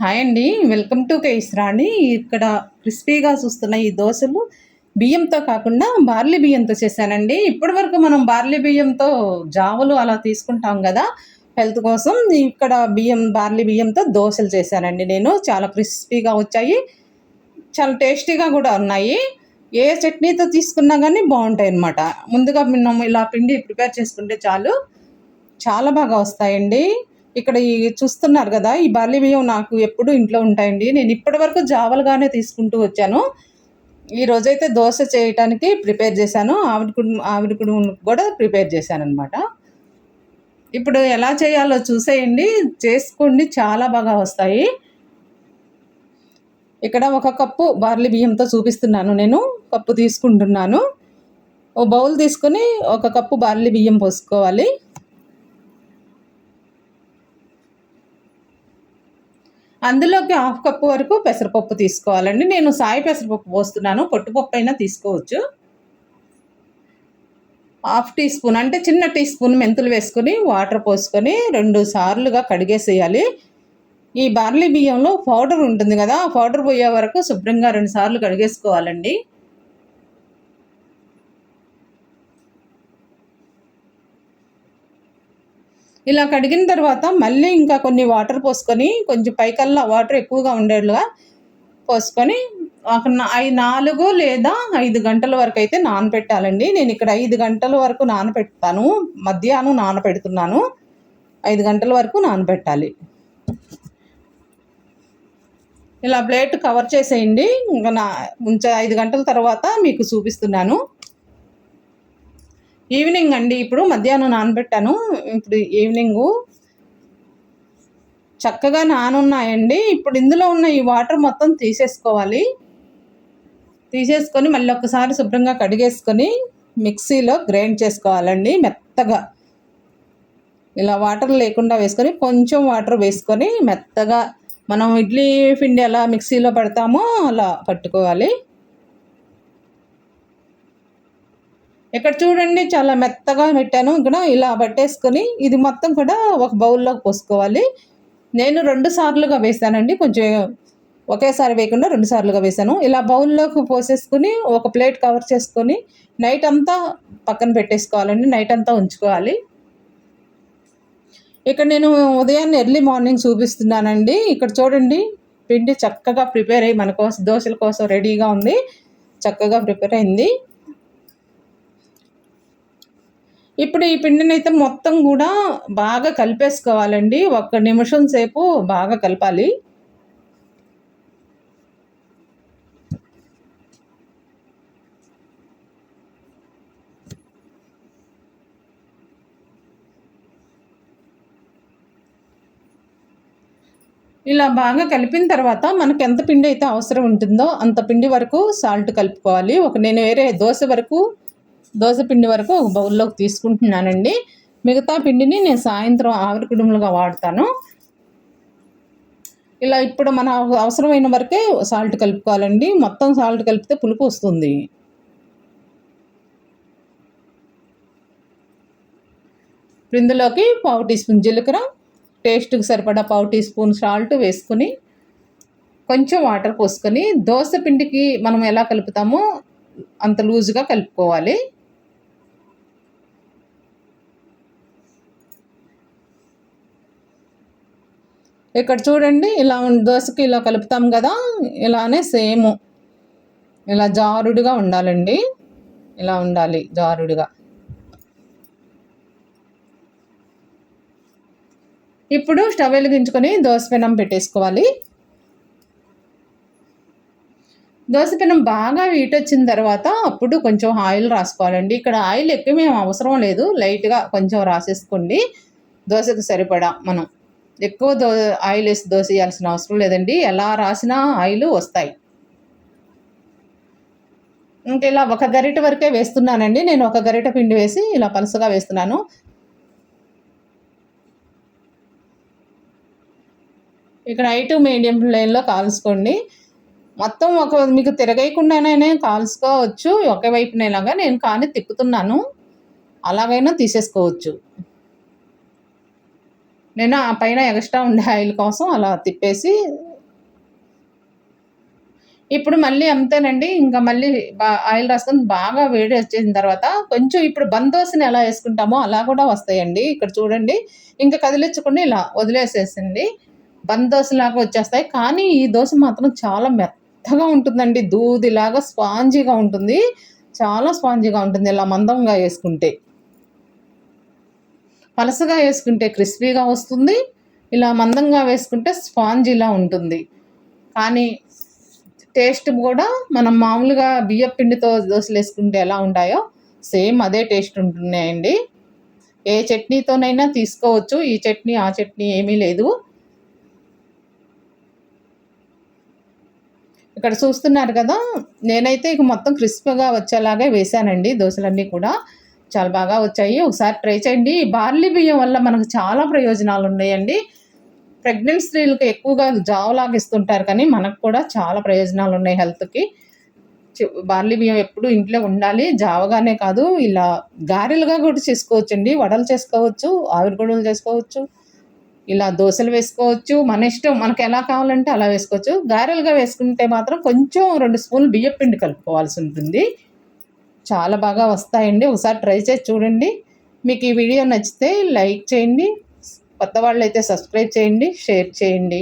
Hi అండి. Welcome to కేస్ రాణి. ఇక్కడ క్రిస్పీగా చూస్తున్న ఈ దోశలు బియ్యంతో కాకుండా బార్లీ బియ్యంతో చేశానండి. ఇప్పటి వరకు మనం బార్లీ బియ్యంతో జావలు అలా తీసుకుంటాం కదా. హెల్త్ కోసం ఇక్కడ బియ్యం బార్లీ బియ్యంతో దోశలు చేశానండి నేను. చాలా క్రిస్పీగా వచ్చాయి. చాలా టేస్టీగా కూడా ఉన్నాయి. ఏ చట్నీతో తీసుకున్నా కానీ బాగుంటాయి అన్నమాట. ముందుగా మనం ఇలా పిండి ప్రిపేర్ చేసుకుంటే చాలు. చాలా బాగా వస్తాయండి. ఇక్కడ ఈ చూస్తున్నారు కదా ఈ బార్లీ బియ్యం నాకు ఎప్పుడు ఇంట్లో ఉంటాయండి. నేను ఇప్పటి వరకు జావలుగానే తీసుకుంటూ వచ్చాను. ఈ రోజైతే దోశ చేయటానికి ప్రిపేర్ చేశాను. ఆవిడ ఆవిడకుడు ఆవిడ కూడా ప్రిపేర్ చేశాను అనమాట ఇప్పుడు ఎలా చేయాలో చూసేయండి. చేసుకోండి చాలా బాగా వస్తాయి. ఇక్కడ ఒక కప్పు బార్లీ బియ్యంతో చూపిస్తున్నాను నేను. కప్పు తీసుకుంటున్నాను. ఓ బౌల్ తీసుకొని ఒక కప్పు బార్లీ బియ్యం పోసుకోవాలి. అందులోకి హాఫ్ కప్పు వరకు పెసరపప్పు తీసుకోవాలండి. నేను సాయి పెసరపప్పు పోస్తున్నాను. పొట్టుపప్పు అయినా తీసుకోవచ్చు. హాఫ్ టీ స్పూన్ అంటే చిన్న టీ స్పూన్ మెంతులు వేసుకొని వాటర్ పోసుకొని రెండు సార్లుగా కడిగేసేయాలి. ఈ బార్లీ బియ్యంలో పౌడర్ ఉంటుంది కదా ఆ పౌడర్ పోయే వరకు శుభ్రంగా రెండు సార్లు కడిగేసుకోవాలండి. ఇలా కడిగిన తర్వాత మళ్ళీ ఇంకా కొన్ని వాటర్ పోసుకొని కొంచెం పైకల్లా వాటర్ ఎక్కువగా ఉండేట్లుగా పోసుకొని ఒక ఐదు నాలుగు లేదా ఐదు గంటల వరకు అయితే నానబెట్టాలండి నేను ఇక్కడ ఐదు గంటల వరకు నానబెడతాను మధ్యాహ్నం నానబెడుతున్నాను ఐదు గంటల వరకు నానబెట్టాలి ఇలా ప్లేట్ కవర్ చేసేయండి. ఇంకా నా ఉంచ ఐదు గంటల తర్వాత మీకు చూపిస్తున్నాను. ఈవినింగ్ అండి. ఇప్పుడు మధ్యాహ్నం నానబెట్టాను. ఇప్పుడు ఈవినింగు చక్కగా నానున్నాయండి. ఇప్పుడు ఇందులో ఉన్న ఈ వాటర్ మొత్తం తీసేసుకోవాలి. తీసేసుకొని మళ్ళీ ఒక్కసారి శుభ్రంగా కడిగేసుకొని మిక్సీలో గ్రైండ్ చేసుకోవాలండి మెత్తగా. ఇలా వాటర్ లేకుండా వేసుకొని కొంచెం వాటర్ వేసుకొని మెత్తగా మనం ఇడ్లీ పిండి ఎలా మిక్సీలో పెడతామో అలా పట్టుకోవాలి. ఇక్కడ చూడండి చాలా మెత్తగా పెట్టాను. ఇక్కడ ఇలా పట్టేసుకొని ఇది మొత్తం కూడా ఒక బౌల్లోకి పోసుకోవాలి. నేను రెండు సార్లుగా వేసానండి. కొంచెం ఒకేసారి వేయకుండా రెండు సార్లుగా వేసాను. ఇలా బౌల్లోకి పోసేసుకుని ఒక ప్లేట్ కవర్ చేసుకొని నైట్ అంతా పక్కన పెట్టేసుకోవాలండి. నైట్ అంతా ఉంచుకోవాలి. ఇక్కడ నేను ఉదయాన్నే ఎర్లీ మార్నింగ్ చూపిస్తున్నానండి. ఇక్కడ చూడండి పిండి చక్కగా ప్రిపేర్ అయ్యి మన కోసం దోశల కోసం రెడీగా ఉంది. చక్కగా ప్రిపేర్ అయింది. ఇప్పుడు ఈ పిండిని అయితే మొత్తం కూడా బాగా కలిపేసుకోవాలండి. ఒక్క నిమిషం సేపు బాగా కలపాలి. ఇలా బాగా కలిపిన తర్వాత మనకు ఎంత పిండి అయితే అవసరం ఉంటుందో అంత పిండి వరకు సాల్ట్ కలుపుకోవాలి. ఒక నేను వేరే దోశ వరకు దోశ పిండి వరకు ఒక బౌల్లోకి తీసుకుంటున్నానండి. మిగతా పిండిని నేను సాయంత్రం ఆవిరి కుడుములుగా వాడతాను. ఇలా ఇప్పుడు మన అవసరమైన వరకే సాల్ట్ కలుపుకోవాలండి. మొత్తం సాల్ట్ కలిపితే పులుపు వస్తుంది. ఇందులోకి పావు టీ స్పూన్ జీలకర్ర టేస్ట్కి సరిపడా పావు టీ స్పూన్ సాల్ట్ వేసుకొని కొంచెం వాటర్ పోసుకొని దోశ పిండికి మనం ఎలా కలుపుతామో అంత లూజుగా కలుపుకోవాలి. ఇక్కడ చూడండి ఇలా దోశకి ఇలా కలుపుతాం కదా ఇలానే సేమ్. ఇలా జారుడుగా ఉండాలండి. ఇలా ఉండాలి జారుడుగా. ఇప్పుడు స్టవ్ వెలిగించుకొని దోసపెనం పెట్టేసుకోవాలి. దోసపెనం బాగా వీట్ వచ్చిన తర్వాత అప్పుడు కొంచెం ఆయిల్ రాసుకోవాలండి. ఇక్కడ ఆయిల్ ఎక్కువ మేము అవసరం లేదు. లైట్గా కొంచెం రాసేసుకోండి. దోశకు సరిపడా మనం. ఎక్కువ దో ఆయిల్ వేసి దోశ వేయాల్సిన అవసరం లేదండి. ఎలా రాసినా ఆయిల్ వస్తాయి. ఇంకా ఇలా ఒక గరిట వరకే వేస్తున్నానండి. నేను ఒక గరిట పిండి వేసి ఇలా పలుసుగా వేస్తున్నాను. ఇక్కడ ఐ టు మీడియం ఫ్లేమ్లో కాల్చుకోండి. మొత్తం ఒక మీకు తిరగయకుండానే కాల్చుకోవచ్చు. ఒకే వైపునేలాగా నేను కానీ తిప్పుతున్నాను. అలాగైనా తీసేసుకోవచ్చు. నేను ఆ పైన ఎక్స్ట్రా ఉండే ఆయిల్ కోసం అలా తిప్పేసి ఇప్పుడు మళ్ళీ అంతేనండి ఇంకా మళ్ళీ బా- ఆయిల్ రాసుకొని బాగా వేడి వచ్చేసిన తర్వాత కొంచెం ఇప్పుడు బందోసిని ఎలా వేసుకుంటామో అలా కూడా వస్తాయండి. ఇక్కడ చూడండి. ఇంకా కదిలించకుండా ఇలా వదిలేసేసింది బందోసలాగా వచ్చేస్తాయి. కానీ ఈ దోశ మాత్రం చాలా మెత్తగా ఉంటుందండి. దూదిలాగా స్పాంజీగా ఉంటుంది. చాలా స్పాంజీగా ఉంటుంది ఇలా మందంగా వేసుకుంటే. పలసగా వేసుకుంటే క్రిస్పీగా వస్తుంది ఇలా మందంగా వేసుకుంటే స్పాంజీలా ఉంటుంది. కానీ టేస్ట్ కూడా మనం మామూలుగా బియ్యం పిండితో దోశలు వేసుకుంటే ఎలా ఉంటాయో సేమ్ అదే టేస్ట్ ఉంటున్నాయండి. ఏ చట్నీతోనైనా తీసుకోవచ్చు ఈ చట్నీ ఆ చట్నీ ఏమీ లేదు. ఇక్కడ చూస్తున్నారు కదా నేనైతే ఇక మొత్తం క్రిస్పీగా వచ్చేలాగే వేసానండి దోశలన్నీ కూడా. చాలా బాగా వచ్చాయి. ఒకసారి ట్రై చేయండి. బార్లీ బియ్యం వల్ల మనకు చాలా ప్రయోజనాలు ఉన్నాయండి. ప్రెగ్నెంట్ స్త్రీలకు ఎక్కువగా జావలాగా ఇస్తుంటారు కానీ మనకు కూడా చాలా ప్రయోజనాలు ఉన్నాయి హెల్త్కి బార్లీ బియ్యం ఎప్పుడు ఇంట్లో ఉండాలి. జావగానే కాదు ఇలా గారెలుగా కూడా చేసుకోవచ్చు అండి వడలు చేసుకోవచ్చు ఆవిరి గొడవలు చేసుకోవచ్చు ఇలా దోశలు వేసుకోవచ్చు. మన ఇష్టం మనకు ఎలా కావాలంటే అలా వేసుకోవచ్చు. గారెలుగా వేసుకుంటే మాత్రం కొంచెం రెండు స్పూన్లు బియ్యం పిండి కలుపుకోవాల్సి ఉంటుంది. చాలా బాగా వస్తాయండి. ఒకసారి ట్రై చేసి చూడండి. మీకు ఈ వీడియో నచ్చితే లైక్ చేయండి. కొత్త వాళ్ళు అయితే సబ్స్క్రైబ్ చేయండి షేర్ చేయండి.